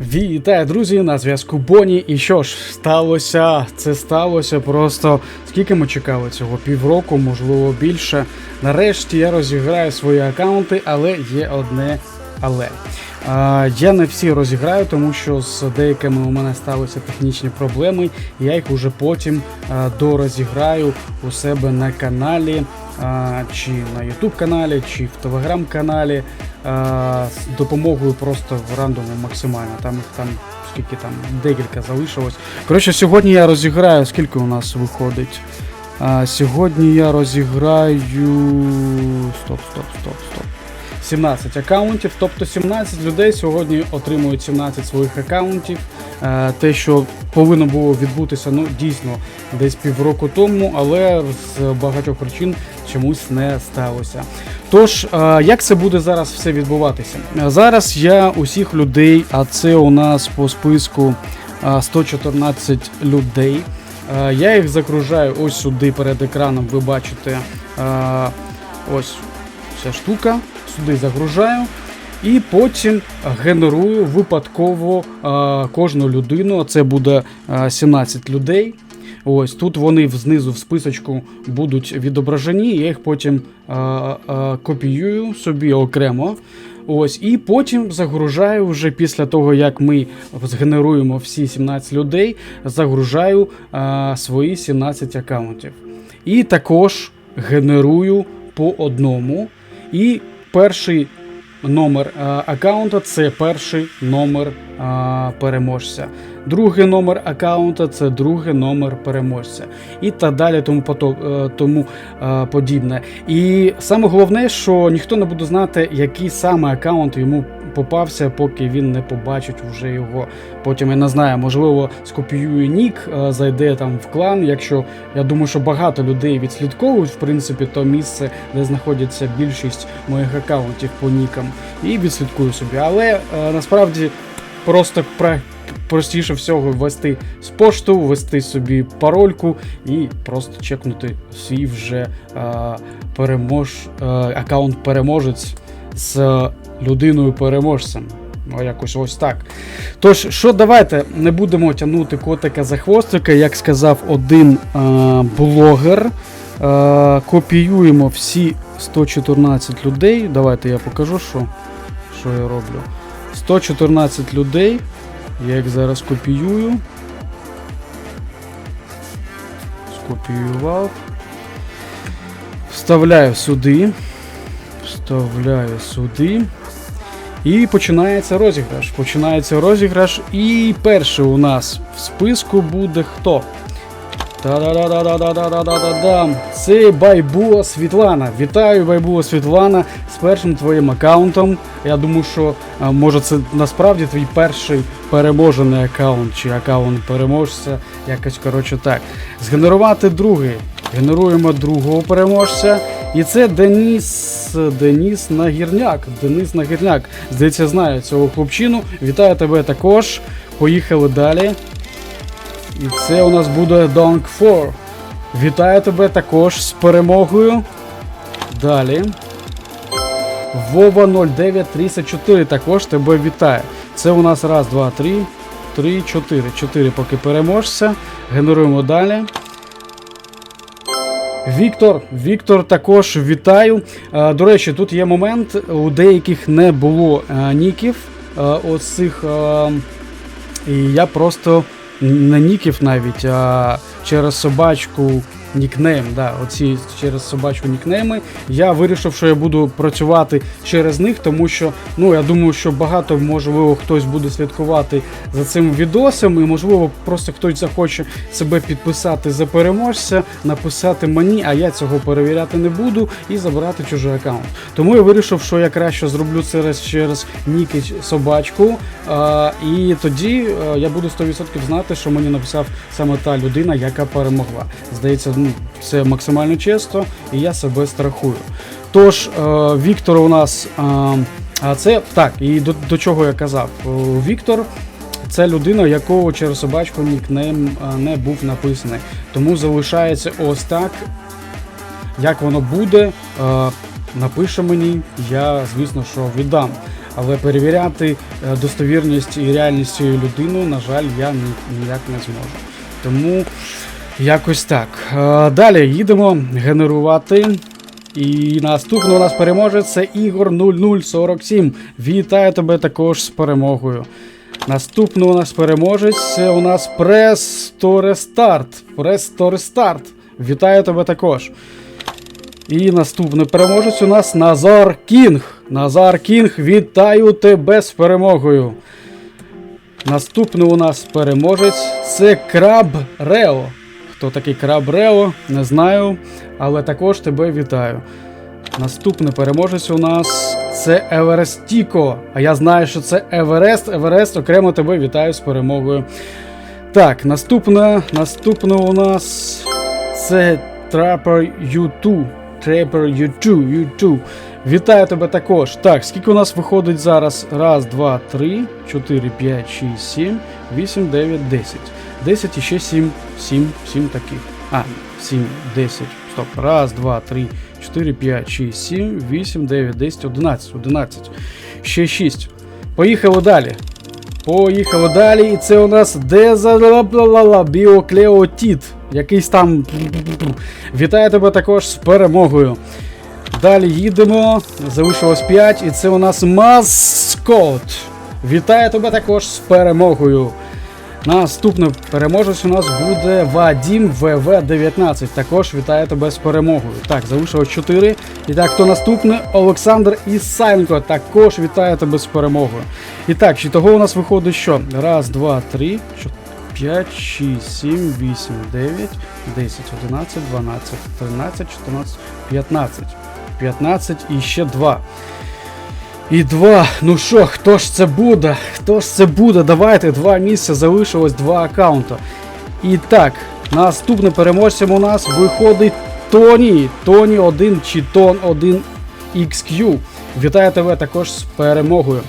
Вітаю, друзі! На зв'язку Боні. І що ж, сталося? Це сталося просто. Скільки ми чекали цього? Півроку, можливо, більше. Нарешті я розіграю свої аккаунти, але є одне але. А, я не всі розіграю, тому що з деякими у мене сталися технічні проблеми. Я їх уже потім а, дорозіграю у себе на каналі, а, чи на YouTube каналі, чи в Telegram каналі а, з допомогою просто в рандому максимально. Там їх там скільки там декілька залишилось. Коротше, сьогодні я розіграю, скільки у нас виходить. А, сьогодні я розіграю. Стоп, стоп, стоп, стоп. 17 аккаунтів, тобто 17 людей сьогодні отримують 17 своїх аккаунтів. Е, Те, що повинно було відбутися, ну дійсно десь півроку тому, але з багатьох причин чомусь не сталося. Тож, е, як це буде зараз все відбуватися? Е, Зараз я усіх людей, а це у нас по списку е, 114 людей. Е, Я їх закружаю ось сюди перед екраном. Ви бачите ось ця штука. Сюди загружаю. І потім генерую випадково кожну людину. Це буде е, 17 людей. Ось тут вони знизу в списочку будуть відображені. Я їх потім е, е, копіюю собі окремо. Ось, і потім загружаю вже після того, як ми згенеруємо всі 17 людей, загружаю е, свої 17 аккаунтів. І також генерую по одному. І перший номер е, аккаунта це перший номер е, переможця. Другий номер аккаунта це другий номер переможця. І так далі, тому, е, тому е, подібне. І саме головне, що ніхто не буде знати, який саме аккаунт йому попався, поки він не побачить вже його. Потім я не знаю, можливо, скопіює нік, е, зайде там в клан. Якщо я думаю, що багато людей відслідковують, в принципі, то місце, де знаходяться більшість моїх аккаунтів по нікам, і відслідкую собі. Але е, насправді просто про. Простіше всього ввести з пошту, ввести собі парольку і просто чекнути свій вже е, перемож, е, аккаунт переможець з людиною переможцем. О, якось ось так. Тож, що давайте не будемо тягнути котика за хвостика, як сказав один е, блогер. Е, копіюємо всі 114 людей. Давайте я покажу, що, що я роблю. 114 людей. Я їх зараз копіюю. Скопіював. Вставляю сюди. Вставляю сюди. І починається розіграш. Починається розіграш. І перший у нас в списку буде хто? Та-да-да-да-да-да-да-да-да-дам. Це Байбуа Світлана. Вітаю, Байбуа Світлана, з першим твоїм аккаунтом. Я думаю, що може це насправді твій перший переможений аккаунт чи аккаунт переможця. Якось коротше так. Згенерувати другий. Генеруємо другого переможця. І це Деніс Деніс Нагірняк. Денис Нагірняк. Здається, знаю цього хлопчину. Вітаю тебе також. Поїхали далі. І це у нас буде Dunk 4. Вітаю тебе також з перемогою. Далі. Вова 0934 також тебе вітає. Це у нас раз, два, три, три, чотири. Чотири поки переможця. Генеруємо далі. Віктор, Віктор, також вітаю. Е, До речі, тут є момент, у деяких не було е, ніків. е, Ось цих. е, І я просто не ніків навіть, а через собачку нікнейм. Да, оці через собачку нікнейми. Я вирішив, що я буду працювати через них, тому що ну я думаю, що багато можливо хтось буде слідкувати за цим відосом, і можливо просто хтось захоче себе підписати за переможця, написати мені, а я цього перевіряти не буду і забирати чужий аккаунт. Тому я вирішив, що я краще зроблю це через, через ніки собачку. А, і тоді е, я буду 100% знати, що мені написав саме та людина, яка перемогла. Здається, це максимально чесно, і я себе страхую. Тож, е, Віктор у нас. е, це так, і до, до чого я казав. Е, Віктор це людина, якого через собачку нікнейм не був написаний. Тому залишається ось так. Як воно буде, напише мені, я, звісно, що віддам. але перевіряти достовірність і реальність цієї людини, на жаль, я ніяк не зможу. Тому якось так. Е, Далі їдемо генерувати. І наступний у нас переможець це Ігор 0047. Вітаю тебе також з перемогою. Наступний у нас переможець це у нас Престорестарт. Престорестарт. Вітаю тебе також. І наступний переможець у нас Назар Кінг. Назар Кінг, вітаю тебе з перемогою. Наступний у нас переможець це Краб Рео. Хто такий Краб не знаю, але також тебе вітаю. Наступний переможець у нас це Еверестіко. А я знаю, що це Еверест. Еверест, окремо тебе вітаю з перемогою. Так, наступне, наступне у нас це Trapper U2. Trapper U2, U2. Вітаю тебе також. Так, скільки у нас виходить зараз? Раз, два, три, чотири, п'ять, шість, сім, вісім, дев'ять, десять. Десять і ще сім, сім, сім таких. А, сім, десять. Стоп. Раз, два, три, чотири, п'ять, шість, сім, вісім, дев'ять, десять, одинадцять. Одинадцять. Ще шість. Поїхали далі. Поїхали далі, і це у нас Дезалаблала Біоклеотіт. Якийсь там. Вітаю тебе також з перемогою. Далі їдемо. Залишилось 5, і це у нас Маскот. Вітаю тебе також з перемогою. Наступний переможець у нас буде Вадім ВВ19. Також вітаю тебе з перемогою. Так, залишилось 4. І так, хто наступний? Олександр Ісайленко. Також вітаю тебе з перемогою. І так, чи того у нас виходить що? Раз, два, три. 5, 6, 7, 8, 9, 10, 11, 12, 13, 14, 15. 15 і ще 2. І 2. Ну що, хто ж це буде? Хто ж це буде? Давайте, два місця залишилось, два аккаунта. І так, наступним переможцем у нас виходить Тоні. Тоні 1 чи Тон 1 XQ. Вітаю тебе також з перемогою.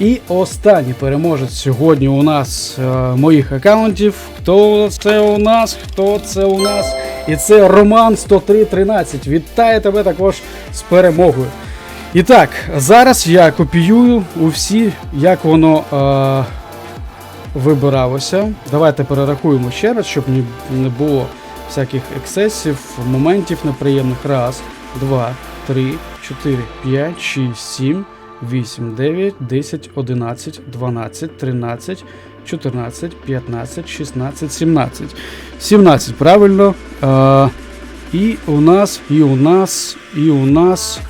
І останній переможець сьогодні у нас е, моїх аккаунтів. Хто це у нас? Хто це у нас? І це Роман 10313. Вітаю тебе також з перемогою. І так, зараз я копіюю у всі, як воно е, вибиралося. Давайте перерахуємо ще раз, щоб не, було всяких ексцесів, моментів неприємних. Раз, два, три, чотири, п'ять, шість, сім. 8, 9, 10, 11, 12, 13, 14, 15, 16, 17. 17, правильно. А, і у нас, і у нас, і у нас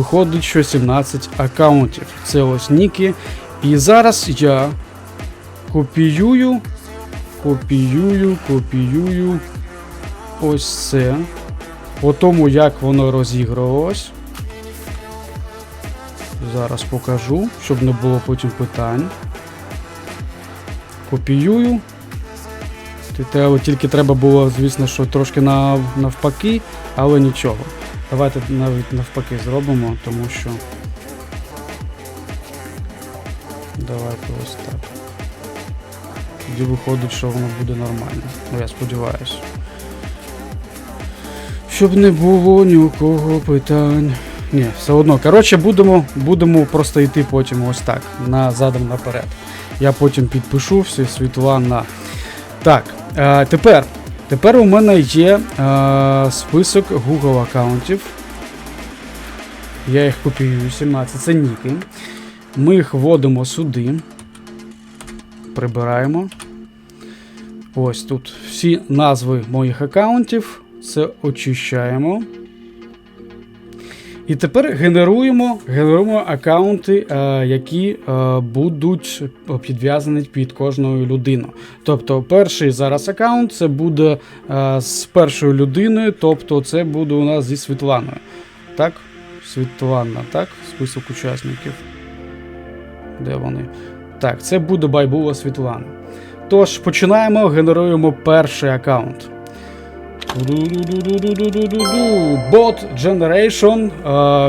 виходить, що 17 аккаунтів. Це ось ніки. І зараз я копіюю, копіюю, копіюю ось це. По тому, як воно розігрувалось. Зараз покажу, щоб не було потім питань. Копіюю. Тільки треба було, звісно, що трошки нав- навпаки, але нічого. Давайте навіть навпаки зробимо, тому що. Давайте ось так. Тоді виходить, що воно буде нормально. Ну, я сподіваюся. Щоб не було ні у кого питань. Ні, все одно. Коротше, будемо, будемо просто йти потім ось так, на задом наперед. Я потім підпишу всі Світлана. Так, е, тепер. Тепер у мене є е, список Google аккаунтів. Я їх копіюю 17, це ніки. Ми їх вводимо сюди. Прибираємо. Ось тут всі назви моїх аккаунтів. Це очищаємо. І тепер генеруємо, генеруємо аккаунти, е, які е, будуть підв'язані під кожною людиною. Тобто, перший зараз аккаунт це буде е, з першою людиною, тобто це буде у нас зі Світланою. Так? Світлана, так? Список учасників. Де вони? Так, це буде Байбула Світлана. Тож, починаємо, генеруємо перший аккаунт. Bot Generation.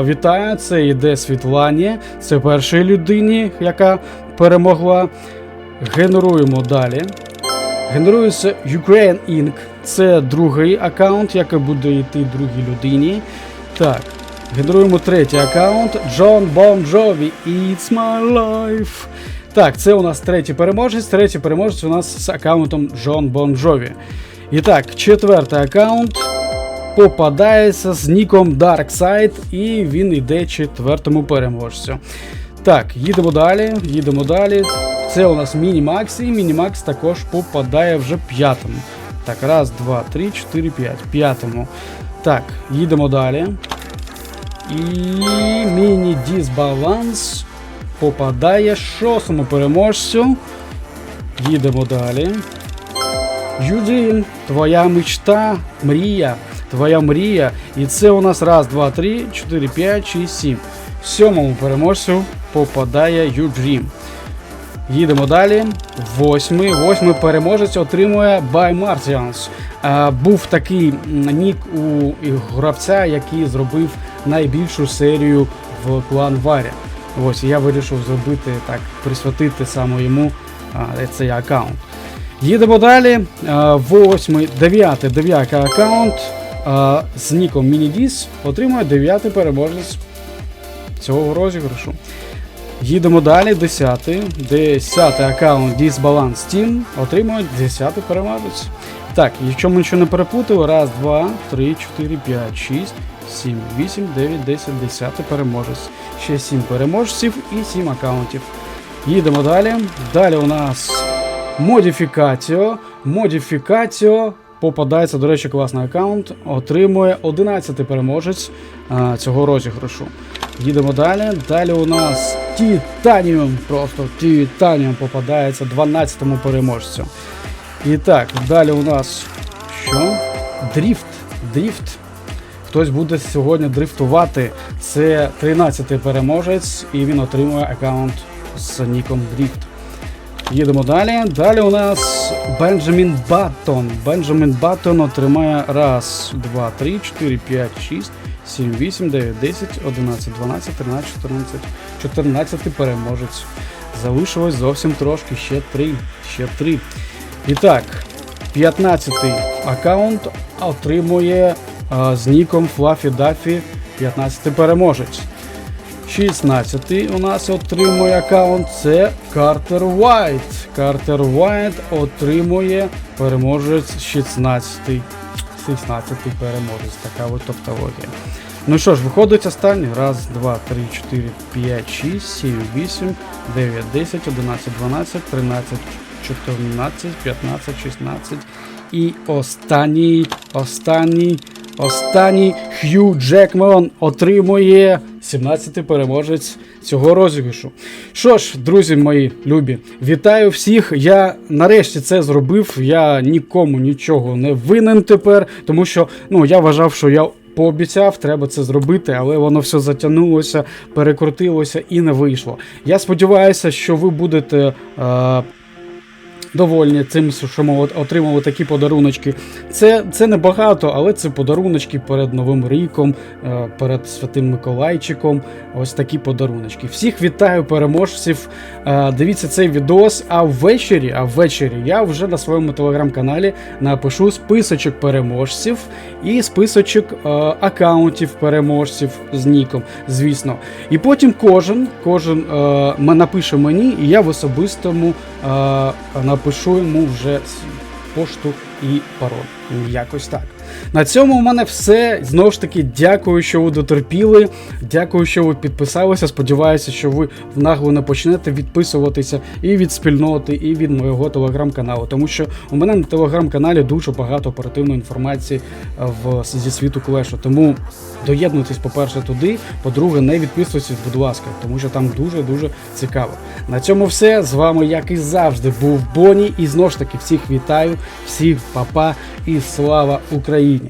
Вітаю, це йде Світлані. Це першій людині, яка перемогла. Генеруємо далі. Генерується Ukraine Inc. Це другий аккаунт, який буде йти другій людині. Так. Генеруємо третій аккаунт John Bon Jovi It's My Life. Так, це у нас третій переможець. Третій переможець у нас з аккаунтом John Bon Jovi. І так, четвертий аккаунт попадається з ніком Darkside, і він йде четвертому переможцю. Так, їдемо далі, їдемо далі. Це у нас Мінімакс, і Мінімакс також попадає вже п'ятому. Так, раз, два, три, чотири, п'ять. П'ятому. Так, їдемо далі. І міні-дисбаланс попадає шостому переможцю. Їдемо далі. Юджин, твоя мечта, мрія, твоя мрія. І це у нас раз, два, три, чотири, п'ять, шість, сім. Сьомому переможцю попадає Юджин. Їдемо далі. Восьмий. Восьмий переможець отримує By Martians. Був такий нік у гравця, який зробив найбільшу серію в клан Варя. Ось я вирішив зробити так, присвятити саме йому а, цей аккаунт. Їдемо далі. А, Восьмий, дев'ятий, дев'ятий аккаунт з ніком Minidis отримує дев'ятий переможець цього розіграшу. Їдемо далі, 10. 10 аккаунт Disbalance Team отримує 10 переможець. Так, якщо ми нічого не перепутали, раз, два, три, чотири, п'ять, шість, сім, вісім, дев'ять, десять, десятий переможець. Ще 7 переможців і 7 аккаунтів. Їдемо далі. Далі у нас модифікаціо. Модифікаціо попадається, до речі, класний аккаунт. Отримує 11 переможець а, цього розіграшу. Їдемо далі. Далі у нас Титаніум. Просто Титаніум попадається 12-му переможцю. І так, далі у нас що? Дріфт. Дріфт. Хтось буде сьогодні дрифтувати. Це 13-й переможець, і він отримує аккаунт з ніком Дріфт. Їдемо далі. Далі у нас Бенджамін Баттон. Бенджамін Баттон отримає раз, два, три, чотири, п'ять, шість, сім, вісім, дев'ять, десять, одинадцять, дванадцять, тринадцять, чотирнадцять, чотирнадцятий переможець. Залишилось зовсім трошки, ще три. Ще три. І так, 15-й аккаунт отримує а, з ніком Fluffy Duffy 15-й переможець. 16-й у нас отримує аккаунт це Картер White. Картер White отримує переможець 16-й. 16-й переможець. Така от тавтологія. Ну що ж, виходить останній. Раз, два, три, чотири, п'ять, шість, сім, вісім, дев'ять, десять, одинадцять, дванадцять, тринадцять, чотирнадцять, п'ятнадцять, шістнадцять. І останній, останній, останній Хью Джекман отримує 17-й переможець цього розіграшу. Що ж, друзі мої любі, вітаю всіх. Я нарешті це зробив. Я нікому нічого не винен тепер, тому що ну, я вважав, що я. Пообіцяв, треба це зробити, але воно все затягнулося, перекрутилося і не вийшло. Я сподіваюся, що ви будете е, довольні цим, що ми отримали такі подаруночки. Це, це не багато, але це подаруночки перед Новим ріком, е, перед Святим Миколайчиком. Ось такі подаруночки. Всіх вітаю переможців. Е, Дивіться цей відос. А ввечері, а ввечері я вже на своєму телеграм-каналі напишу списочок переможців і списочок е, аккаунтів переможців з ніком, звісно. І потім кожен, кожен напише мені, і я в особистому е, напишу йому вже пошту і пароль. Якось так. На цьому у мене все. Знову ж таки, дякую, що ви дотерпіли. Дякую, що ви підписалися. Сподіваюся, що ви нагло не почнете відписуватися і від спільноти, і від моєго телеграм-каналу. Тому що у мене на телеграм-каналі дуже багато оперативної інформації е, в, зі світу клешу. Тому доєднуйтесь, по-перше, туди. По-друге, не відписуйтесь, будь ласка, тому що там дуже-дуже цікаво. На цьому все. З вами, як і завжди, був Боні. І знову ж таки всіх вітаю, всіх па-па і слава Україні!